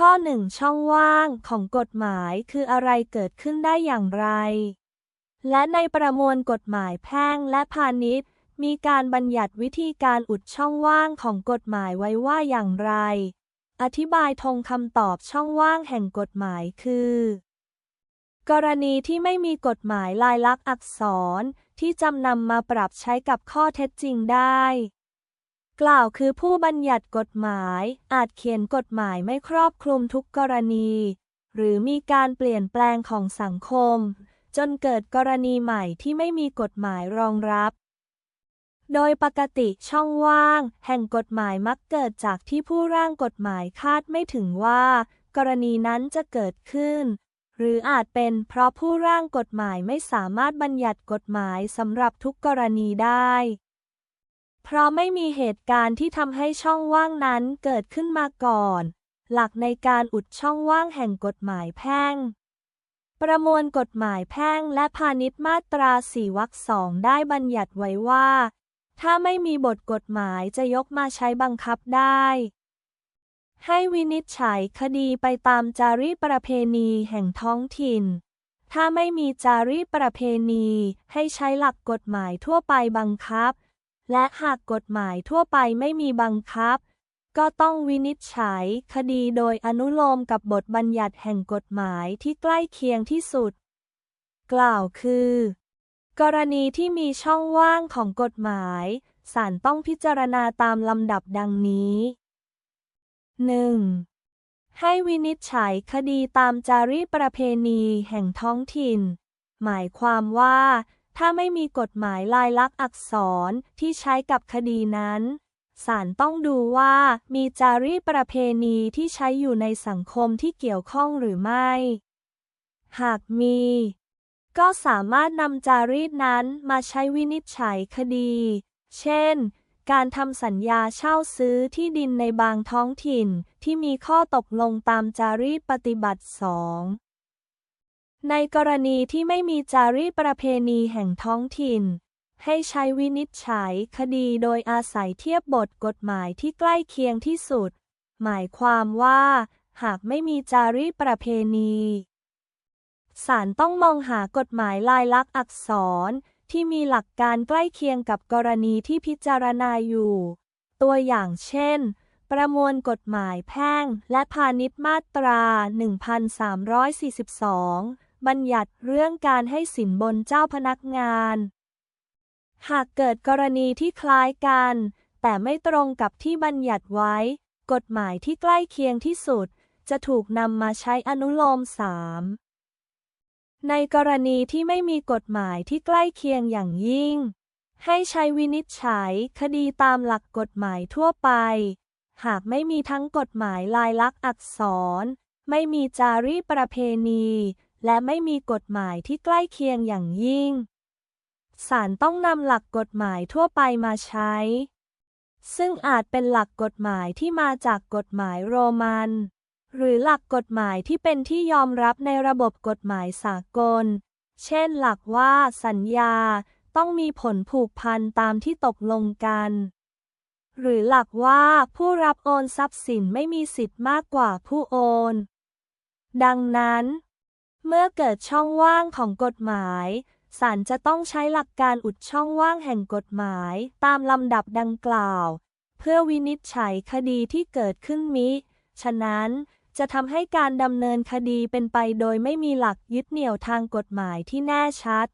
ข้อหนึ่งช่องว่างของกฎหมายคืออะไรเกิดขึ้นได้อย่างไร และในประมวลกฎหมายแพ่งและพาณิชย์ มีการบัญญัติวิธีการอุดช่องว่างของกฎหมายไว้ว่าอย่างไร อธิบายทงคำตอบช่องว่างแห่งกฎหมายคือ กรณีที่ไม่มีกฎหมายลายลักษณ์อักษรที่จำนำมาปรับใช้กับข้อเท็จจริงได้ กล่าวคือผู้บัญญัติกฎหมาย อาจเขียนกฎหมายไม่ครอบคลุมทุกกรณี หรือมีการเปลี่ยนแปลงของสังคม จนเกิดกรณีใหม่ที่ไม่มีกฎหมายรองรับ โดยปกติช่องว่าง แห่งกฎหมายมักเกิดจากที่ผู้ร่างกฎหมายคาดไม่ถึงว่า กรณีนั้นจะเกิดขึ้น หรืออาจเป็นเพราะผู้ร่างกฎหมายไม่สามารถบัญญัติกฎหมายสำหรับทุกกรณีได้ เพราะไม่มีเหตุการณ์ที่ทำให้ช่องว่างนั้นเกิดขึ้นมาก่อน หลักในการอุดช่องว่างแห่งกฎหมายแพ่ง ประมวลกฎหมายแพ่งและพาณิชย์มาตราสี่วรรคสองได้บัญญัติไว้ว่า ถ้าไม่มีบทกฎหมายจะยกมาใช้บังคับได้ ให้วินิจฉัยคดีไปตามจารีตประเพณีแห่งท้องถิ่นถ้าไม่มีจารีตประเพณีให้ใช้หลักกฎหมายทั่วไปบังคับ และหากกฎหมายทั่วไปไม่มีบังคับ ก็ต้องวินิจฉัยคดีโดยอนุโลมกับบทบัญญัติแห่งกฎหมายที่ใกล้เคียงที่สุด กล่าวคือ กรณีที่มีช่องว่างของกฎหมายศาลต้องพิจารณาตามลำดับดังนี้ 1. ให้วินิจฉัยคดีตามจารีตประเพณีแห่งท้องถิ่น หมายความว่า ถ้าไม่มีกฎหมายลายลักษณ์อักษรที่ใช้กับคดีนั้น ศาลต้องดูว่ามีจารีตประเพณีที่ใช้อยู่ในสังคมที่เกี่ยวข้องหรือไม่ หากมี ก็สามารถนำจารีตนั้นมาใช้วินิจฉัยคดี เช่น การทำสัญญาเช่าซื้อที่ดินในบางท้องถิ่นที่มีข้อตกลงตามจารีตปฏิบัติสอง ในกรณีที่ไม่มีจารีตประเพณีแห่งท้องถิ่น ให้ใช้วินิจฉัยคดีโดยอาศัยเทียบบทกฎหมายที่ใกล้เคียงที่สุด หมายความว่า หากไม่มีจารีตประเพณีศาลต้องมองหากฎหมายลายลักษณ์อักษร ที่มีหลักการใกล้เคียงกับกรณีที่พิจารณาอยู่ ตัวอย่างเช่น ประมวลกฎหมายแพ่งและพาณิชย์มาตรา 1342 บัญญัติเรื่องการให้สินบนเจ้าพนักงาน หากเกิดกรณีที่คล้ายกัน แต่ไม่ตรงกับที่บัญญัติไว้ กฎหมายที่ใกล้เคียงที่สุด จะถูกนำมาใช้อนุโลมสามในกรณีที่ไม่มีกฎหมายที่ใกล้เคียงอย่างยิ่ง ให้ใช้วินิจฉัยคดีตามหลักกฎหมายทั่วไป หากไม่มีทั้งกฎหมายลายลักษณ์อักษร ไม่มีจารีประเพณี และไม่มีกฎหมายที่ใกล้เคียงอย่างยิ่ง ศาลต้องนำหลักกฎหมายทั่วไปมาใช้ ซึ่งอาจเป็นหลักกฎหมายที่มาจากกฎหมายโรมัน หรือหลักกฎหมายที่เป็นที่ยอมรับในระบบกฎหมายสากล เช่นหลักว่าสัญญาต้องมีผลผูกพันตามที่ตกลงกัน หรือหลักว่าผู้รับโอนทรัพย์สินไม่มีสิทธิ์มากกว่าผู้โอน ดังนั้น เมื่อเกิดช่องว่างของกฎหมายศาลจะต้องใช้หลักการอุดช่องว่างแห่งกฎหมาย ตามลำดับดังกล่าว เพื่อวินิจฉัยคดีที่เกิดขึ้นมิ ฉะนั้นจะทำให้การดำเนินคดีเป็นไปโดยไม่มีหลักยึดเหนี่ยวทางกฎหมายที่แน่ชัด